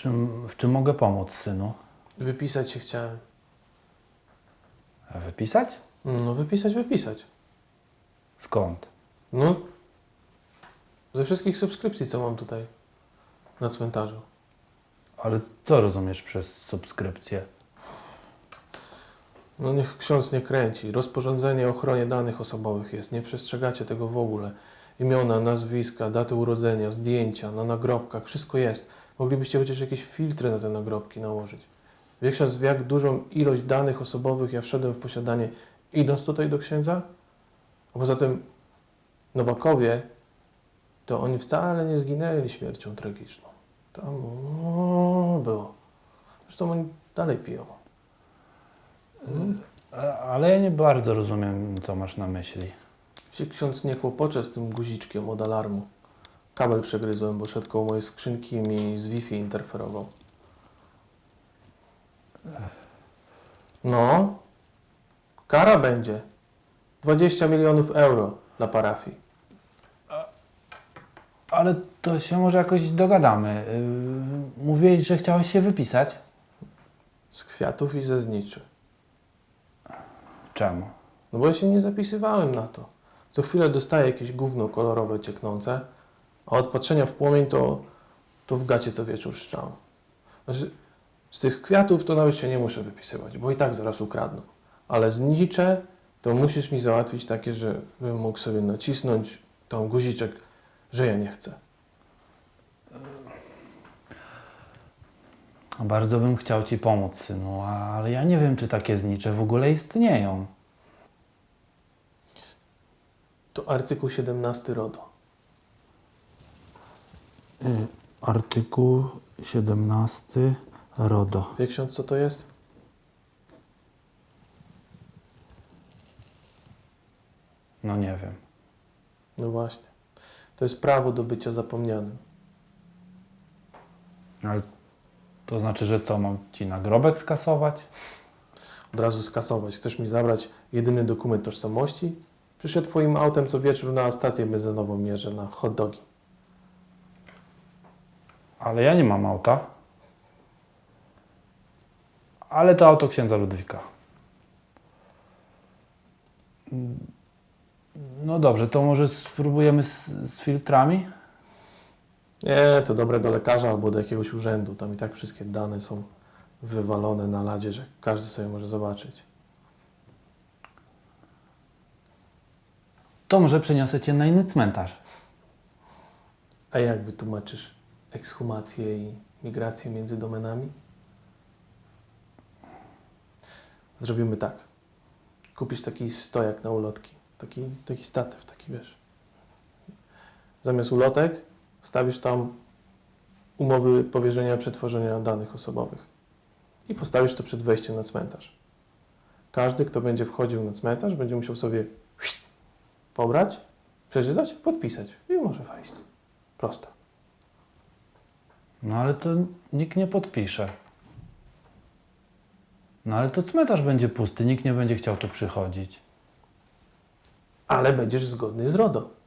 czym, w czym mogę pomóc, synu? Wypisać się chciałem. A Wypisać? No, wypisać, wypisać. Skąd? No. Ze wszystkich subskrypcji, co mam tutaj na cmentarzu. Ale co rozumiesz przez subskrypcję? No niech ksiądz nie kręci. Rozporządzenie o ochronie danych osobowych jest. Nie przestrzegacie tego w ogóle. Imiona, nazwiska, daty urodzenia, zdjęcia, na nagrobkach, wszystko jest. Moglibyście chociaż jakieś filtry na te nagrobki nałożyć. Wie ksiądz, w jak dużą ilość danych osobowych ja wszedłem w posiadanie, idąc tutaj do księdza? A poza tym Nowakowie, to oni wcale nie zginęli śmiercią tragiczną. Tam o, było. Zresztą oni dalej piją. A- Ale ja nie bardzo rozumiem, co masz na myśli. się ksiądz nie kłopocze z tym guziczkiem od alarmu. Kabel przegryzłem, bo szedł koło mojej skrzynki i mi z Wi-Fi interferował. No, kara będzie. 20 milionów euro dla parafii. Ale to się może jakoś dogadamy. Yy, mówiłeś, że chciałeś się wypisać? Z kwiatów i ze zniczy. Czemu? No bo ja się nie zapisywałem na to. Co chwilę dostaję jakieś gówno kolorowe cieknące, a od patrzenia w płomień to, to w gacie co wieczór szczam. Znaczy, z tych kwiatów to nawet się nie muszę wypisywać, bo i tak zaraz ukradną. Ale znicze to musisz mi załatwić takie, żebym mógł sobie nacisnąć tą guziczek, że ja nie chcę. Bardzo bym chciał Ci pomóc, synu, ale ja nie wiem, czy takie znicze w ogóle istnieją. To artykuł 17 RODO. Artykuł 17 RODO. Wie ksiądz, co to jest? No nie wiem. No właśnie. To jest prawo do bycia zapomnianym. Ale to znaczy, że co, mam Ci nagrobek skasować? od razu skasować. Chcesz mi zabrać jedyny dokument tożsamości? Przyszedł twoim autem co wieczór na stację benzynową mierzę na hot dogi. Ale ja nie mam auta. Ale to auto księdza Ludwika. No dobrze, to może spróbujemy z, z filtrami? Nie, to dobre do lekarza albo do jakiegoś urzędu. Tam i tak wszystkie dane są wywalone na ladzie, że każdy sobie może zobaczyć. To może przeniosę Cię na inny cmentarz. A jak wytłumaczysz ekshumację i migrację między domenami? Zrobimy tak. Kupisz taki stojak na ulotki. Taki, taki statyw, taki wiesz. Zamiast ulotek wstawisz tam umowy powierzenia przetworzenia danych osobowych. I postawisz to przed wejściem na cmentarz. Każdy, kto będzie wchodził na cmentarz, będzie musiał sobie pobrać, przeczytać, podpisać i może wejść. Prosto. No ale to nikt nie podpisze. No ale to cmentarz będzie pusty, nikt nie będzie chciał tu przychodzić. Ale będziesz zgodny z RODO.